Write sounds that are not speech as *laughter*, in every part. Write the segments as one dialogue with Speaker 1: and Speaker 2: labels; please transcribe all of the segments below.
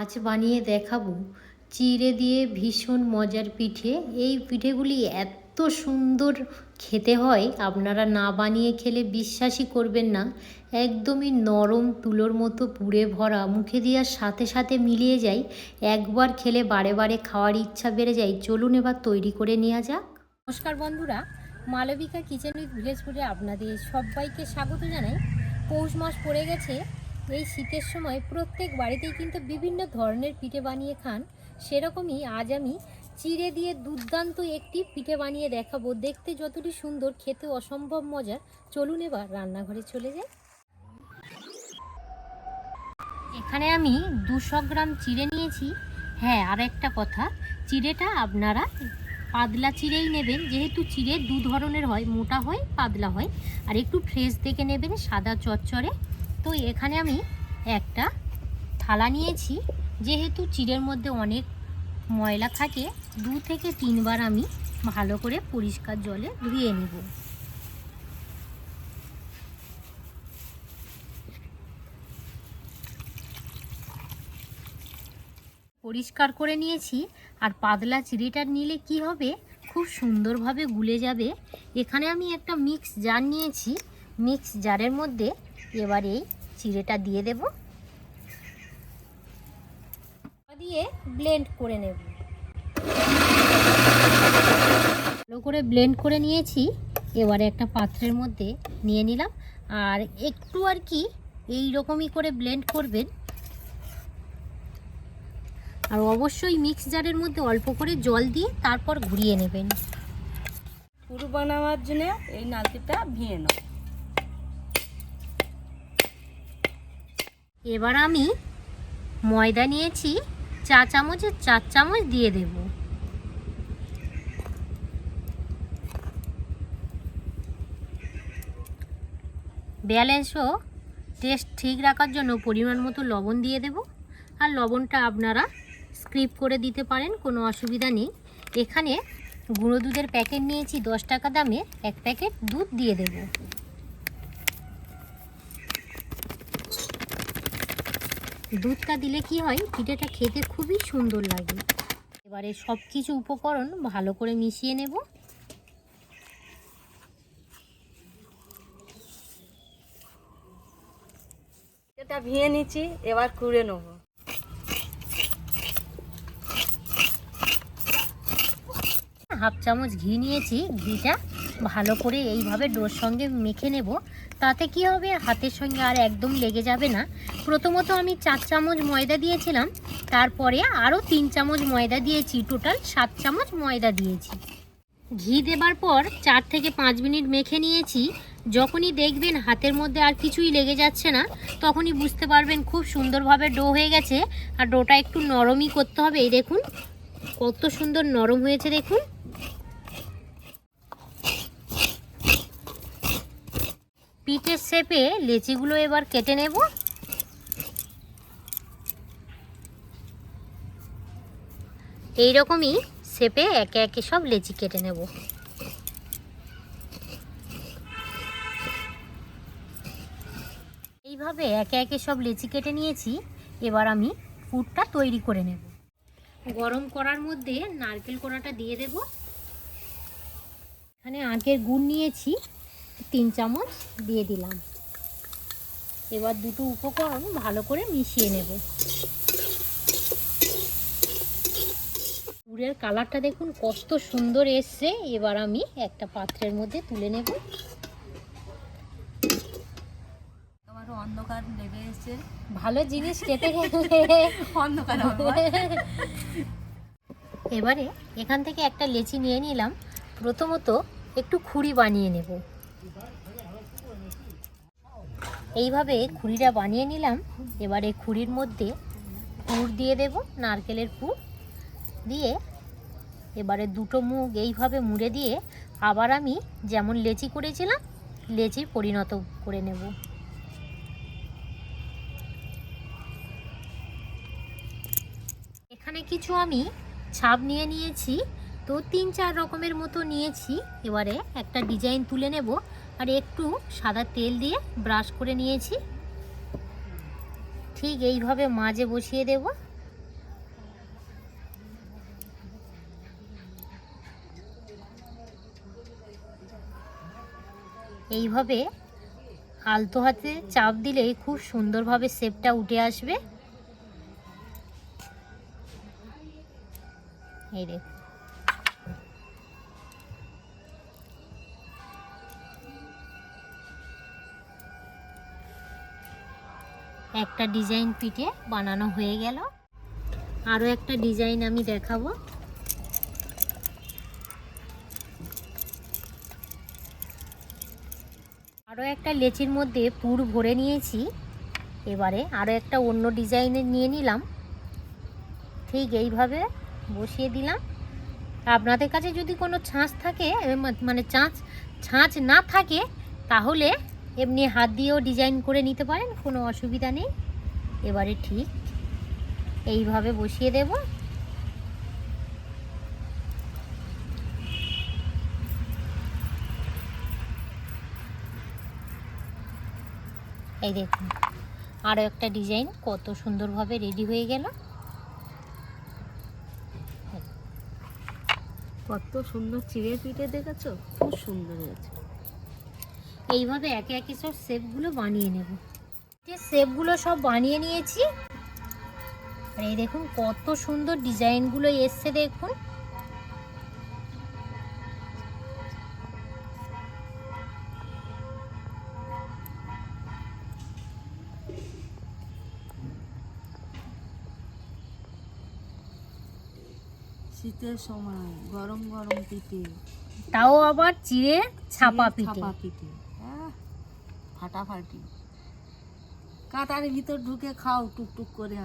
Speaker 1: আজ বানিয়ে দেখাবো। চিড়ে দিয়ে ভীষণ মজার পিঠে। এই পিঠেগুলি এত সুন্দর খেতে হয়, আপনারা না বানিয়ে খেলে বিশ্বাসই করবেন না। একদমই নরম তুলোর মতো পুড়ে ভরা, মুখে দেওয়ার সাথে সাথে মিলিয়ে যায়। একবার খেলে বারে বারে খাওয়ার ইচ্ছা বেড়ে যায়। চলুন এবার তৈরি করে নেওয়া যাক। নমস্কার বন্ধুরা, মালবিকা কিচেন উইথ ভিলেজ ফুডে আপনাদের সবাইকে স্বাগত জানাই। পৌষ মাস পড়ে গেছে এই শীতের সময় প্রত্যেক বাড়িতেই কিন্তু বিভিন্ন ধরনের পিঠে বানিয়ে খান। সেরকমই আজ আমি চিড়ে দিয়ে দুর্দান্ত একটি পিঠে বানিয়ে দেখাবো। দেখতে যতটি সুন্দর খেতে অসম্ভব মজার। চলুন এবার রান্নাঘরে চলে যাই। এখানে আমি দুশো গ্রাম চিড়ে নিয়েছি। হ্যাঁ আর একটা কথা, চিড়েটা আপনারা পাতলা চিড়েই নেবেন। যেহেতু চিড়ে দু ধরনের হয়, মোটা হয়, পাতলা হয়। আর একটু ফ্রেশ দেখে নেবেন, সাদা চচ্চড়ে। তো এখানে আমি একটা থালা নিয়েছি। যেহেতু চিড়ের মধ্যে অনেক ময়লা থাকে, দু থেকে তিনবার আমি ভালো করে পরিষ্কার জলে ধুয়ে নেব। পরিষ্কার করে নিয়েছি, আর পাতলা চিড়েটা নিলে কি হবে? খুব সুন্দরভাবে গুলে যাবে। এখানে আমি একটা মিক্স জার নিয়েছি। মিক্স জারের মধ্যে এবার এই চিড়েটা দিয়ে দেব। দিয়ে ব্লেন্ড করে নেব। ভালো করে ব্লেন্ড করে নিয়েছি। এবারে একটা পাত্রের মধ্যে নিয়ে নিলাম। আর একটু আর কি এই রকমই করে ব্লেন্ড করবেন। আর অবশ্যই মিক্স জারের মধ্যে অল্প করে জল দিয়ে তারপর ঘুরিয়ে নেবেন।
Speaker 2: পুরু বানাবার জন্য এই নালতিটা ভিয়ে নাও।
Speaker 1: এবার আমি ময়দা নিয়েছি, চা চামচের চার চামচ দিয়ে দেব। ব্যালেন্স ও টেস্ট ঠিক রাখার জন্য পরিমাণ মতো লবণ দিয়ে দেব। আর লবণটা আপনারা স্ক্রিপ করে দিতে পারেন, কোনো অসুবিধা নেই। এখানে গুঁড়ো দুধের প্যাকেট নিয়েছি, দশ টাকা দামে। এক প্যাকেট দুধ দিয়ে দেবো। দুধটা দিলে কি হয় পিঠেটা খেতে খুবই সুন্দর লাগে। এবারে সব কিছু উপকরণ ভালো করে মিশিয়ে নেব।
Speaker 2: এটা ভিয়ে নিচ্ছি এবার কুড়ে নেব।
Speaker 1: হাফ চামচ ঘি নিয়েছি ঘিটা ভালো করে এইভাবে ডোর সঙ্গে মেখে নেব। তাতে কি হবে? হাতের সঙ্গে আর একদম লেগে যাবে না। প্রথমত আমি চার চামচ ময়দা দিয়েছিলাম, তারপরে আরও তিন চামচ ময়দা দিয়েছি, টোটাল সাত চামচ ময়দা দিয়েছি। ঘি দেবার পর চার থেকে পাঁচ মিনিট মেখে নিয়েছি। যখনই দেখবেন হাতের মধ্যে আর কিছুই লেগে যাচ্ছে না, তখনই বুঝতে পারবেন খুব সুন্দরভাবে ডো হয়ে গেছে। আর ডোটা একটু নরমই করতে হবে, এই দেখুন। কত সুন্দর নরম হয়েছে, দেখুন। পিঠের শেপে লেচিগুলো এবার কেটে নেব। এইরকমই শেপে একে একে সব লেচি কেটে নেব। এইভাবে একে একে সব লেচি কেটে নিয়েছি, এবার আমি পুরটা তৈরি করে নেব। গরম করার মধ্যে নারকেল কোড়াটা দিয়ে দেব। এখানে আখের গুড় নিয়েছি তিন চামচ দিয়ে দিলাম। এবার দুটো উপকরণ ভালো করে মিশিয়ে নেব। গুড়ের কালারটা দেখুন কত সুন্দর এসছে। এবার আমি একটা পাত্রের মধ্যে তুলে নেব।
Speaker 2: আমার অন্ধকার লেগে এসছে।
Speaker 1: ভালো জিনিস খেতে *laughs*
Speaker 2: অন্ধকার।
Speaker 1: এবারে এখান থেকে একটা লেচি নিয়ে নিলাম। প্রথমত একটু খুঁড়ি বানিয়ে নেব। এইভাবে খুঁড়িটা বানিয়ে নিলাম। এবারে খুঁড়ির মধ্যে পুর দিয়ে দেব, নারকেলের পুর দিয়ে। এবারে দুটো মুখ এইভাবে মুড়ে দিয়ে আবার আমি যেমন লেচি করেছিলাম, লেচির পরিণত করে নেব। এখানে কিছু আমি ছাপ নিয়ে নিয়েছি, তো তিন চার রকমের মতো নিয়েছি। এবারে একটা ডিজাইন তুলে নেব আর একটু সাদা তেল দিয়ে ব্রাশ করে নিয়েছি। ঠিক এইভাবে মাঝে বসিয়ে দেব। এইভাবে আলতো হাতে চাপ দিলেই খুব সুন্দরভাবে শেপটা উঠে আসবে। এই দেখ একটা ডিজাইন পিঠে বানানো হয়ে গেল। আরও একটা ডিজাইন আমি দেখাবো। আরও একটা লেচির মধ্যে পুর ভরে নিয়েছি। এবারে আরও একটা অন্য ডিজাইনের নিয়ে নিলাম। ঠিক এইভাবে বসিয়ে দিলাম। আপনাদের কাছে যদি কোনো ছাঁচ থাকে মানে ছাঁচ ছাঁচ না থাকে, তাহলে এমনি হাত দিয়েও ডিজাইন করে নিতে পারেন, কোনো অসুবিধা নেই। এবারে ঠিক এইভাবে বসিয়ে দেব। এই দেখুন আরও একটা ডিজাইন কত সুন্দরভাবে রেডি হয়ে গেল।
Speaker 2: কত সুন্দর চিড়ে পিঠে দেখেছ? খুব সুন্দর হয়েছে।
Speaker 1: এইভাবে একে একে সব শেপগুলো বানিয়ে নেব। যে শেপগুলো সব বানিয়ে নিয়েছি আর এই দেখুন কত সুন্দর ডিজাইনগুলো এসছে দেখুন।
Speaker 2: শীতের সময় গরম গরম পিঠে।
Speaker 1: তাও আবার চিড়ে ছাপা পিঠে।
Speaker 2: ছাপা পিঠে। ফাটাফাটি। কাটার ভিতর ঢুকে খাও টুকটুক করে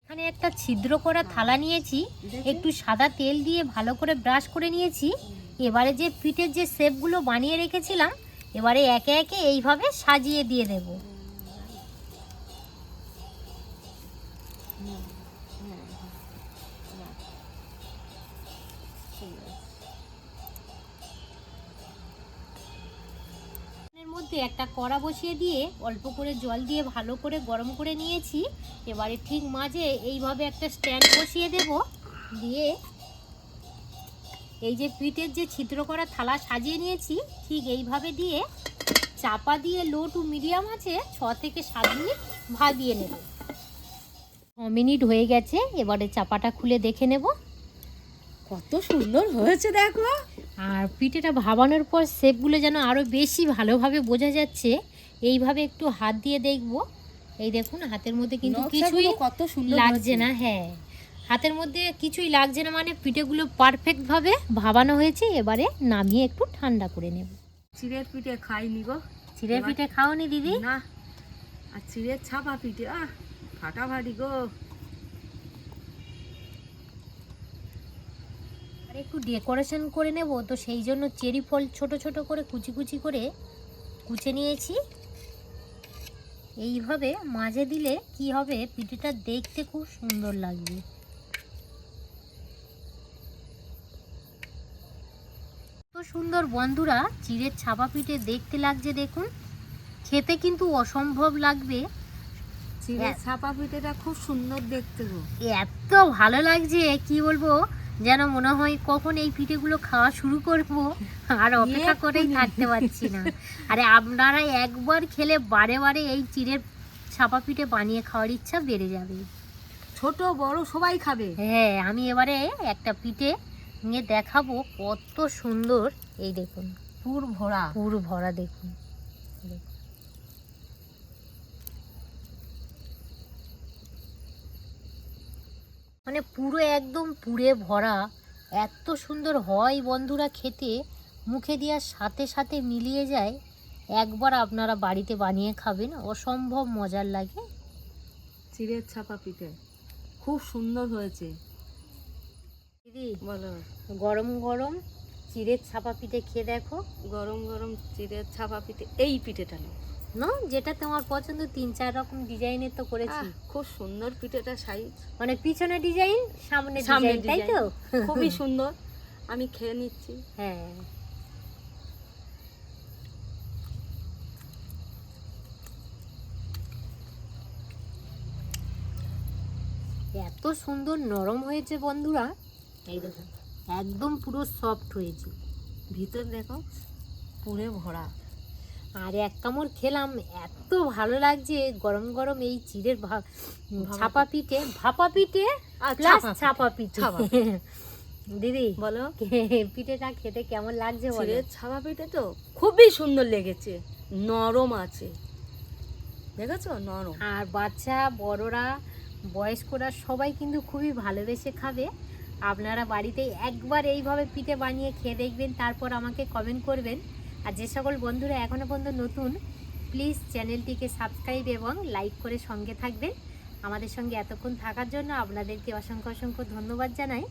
Speaker 1: এখানে একটা ছিদ্র করা থালা নিয়েছি একটু সাদা তেল দিয়ে ভালো করে ব্রাশ করে নিয়েছি। এবারে যে পিঠের যে শেপগুলো বানিয়ে রেখেছিলাম এবারে একে একে এইভাবে সাজিয়ে দিয়ে দেব। একটা কড়া বসিয়ে দিয়ে অল্প করে জল দিয়ে ভালো করে গরম করে নিয়েছি। এবারে ঠিক মাঝে এইভাবে একটা স্ট্যান্ড বসিয়ে দেব। দিয়ে এই যে পিঠের যে ছিদ্র করা থালা সাজিয়ে নিয়েছি, ঠিক এইভাবে দিয়ে চাপা দিয়ে লো টু মিডিয়াম আছে, ছ থেকে সাত মিনিট ভাজিয়ে নেব। ছ মিনিট হয়ে গেছে, এবারে চাপাটা খুলে দেখে নেব।
Speaker 2: কত সুন্দর হয়েছে দেখো।
Speaker 1: আর পিঠেটা ভাবানোর পর শেপগুলো যেন আরও বেশি ভালোভাবে বোঝা যাচ্ছে। এইভাবে একটু হাত দিয়ে দেখব। এই দেখুন হাতের মধ্যে কিন্তু কিছুই
Speaker 2: কত সুন্দর
Speaker 1: লাগছে না হ্যাঁ। হাতের মধ্যে কিছুই লাগছে না মানে পিঠেগুলো পারফেক্টভাবে ভাবানো হয়েছে এবারে নামিয়ে একটু ঠান্ডা করে নেব।
Speaker 2: চিড়ের পিঠে খাইনি গো।
Speaker 1: চিড়ে পিঠে খাওনি দিদি?
Speaker 2: না আর চিড়ের ছাপা পিঠে আহ ফাটাফাটি গো।
Speaker 1: আর একটু ডেকোরেশন করে নেব তো সেই জন্য চেরি ফল ছোট ছোট করে কুচি কুচি করে কুচে নিয়েছি। এইভাবে মাঝে দিলে কি হবে পিঠেটা দেখতে খুব সুন্দর লাগবে। তো সুন্দর বন্ধুরা চিড়ের ছাপা পিঠে দেখতে লাগছে দেখুন। খেতে কিন্তু অসম্ভব লাগবে।
Speaker 2: চিড়ের
Speaker 1: হ্যাঁ।
Speaker 2: ছাপা পিঠেটা খুব সুন্দর দেখতে গো।
Speaker 1: এত ভালো লাগছে কি বলব? যেন মনে হয় কখন এই পিঠেগুলো খাওয়া শুরু করব আর অপেক্ষা করেই থাকতে পারছি না। আরে আপনারা একবার খেলে বারে বারে এই চিড়ের ছাপা পিঠে বানিয়ে খাওয়ার ইচ্ছা বেড়ে যাবে।
Speaker 2: ছোট বড় সবাই খাবে।
Speaker 1: হ্যাঁ আমি এবারে একটা পিঠে নিয়ে দেখাবো কত সুন্দর। এই দেখুন।
Speaker 2: পুর ভরা।
Speaker 1: পুর ভরা দেখুন। দেখুন। মানে পুরো একদম পুড়ে ভরা এত সুন্দর হয় বন্ধুরা খেতে মুখে দেওয়ার সাথে সাথে মিলিয়ে যায় একবার আপনারা বাড়িতে বানিয়ে খাবেন অসম্ভব মজার লাগে।
Speaker 2: চিড়ের ছাপা পিঠে খুব সুন্দর হয়েছে।
Speaker 1: দিদি
Speaker 2: বলো।
Speaker 1: গরম গরম চিড়ের ছাপা পিঠে খেয়ে দেখো।
Speaker 2: গরম গরম চিড়ের ছাপা পিঠে এই পিঠেটা নাও।
Speaker 1: না? যেটা তোমার পছন্দ তিন চার রকম ডিজাইনের তো করেছি।
Speaker 2: খুব সুন্দর পিঠেটা সাইজ।
Speaker 1: মানে পিছনে ডিজাইন সামনে
Speaker 2: সামনে
Speaker 1: তাই তো?
Speaker 2: খুবই সুন্দর। আমি খেয়ে নিচ্ছি।
Speaker 1: হ্যাঁ। এত সুন্দর নরম হয়েছে বন্ধুরা। এই দেখুন একদম পুরো সফট হয়েছে।
Speaker 2: ভিতর দেখো পুরে ভরা।
Speaker 1: আর এক কামড় খেলাম এত ভালো লাগছে গরম গরম এই চিড়ের ছাপা পিঠে। ভাপা পিঠে প্লাস
Speaker 2: ছাপা
Speaker 1: ছাপা পিঠে। দিদি
Speaker 2: বলো।
Speaker 1: পিঠেটা খেতে কেমন লাগছে বলো?
Speaker 2: ছাপা পিঠে তো খুবই সুন্দর লেগেছে নরম আছে। দেখেছ? নরম।
Speaker 1: আর বাচ্চা বড়রা বয়স্করা সবাই কিন্তু খুবই ভালোবেসে খাবে। আপনারা বাড়িতে একবার এইভাবে পিঠে বানিয়ে খেয়ে দেখবেন তারপর আমাকে কমেন্ট করবেন। আর যে সকল বন্ধুরা এখনও পর্যন্ত নতুন প্লিজ চ্যানেলটিকে সাবস্ক্রাইব এবং লাইক করে সঙ্গে থাকবেন। আমাদের সঙ্গে এতক্ষণ থাকার জন্য আপনাদেরকে অসংখ্য অসংখ্য ধন্যবাদ জানাই।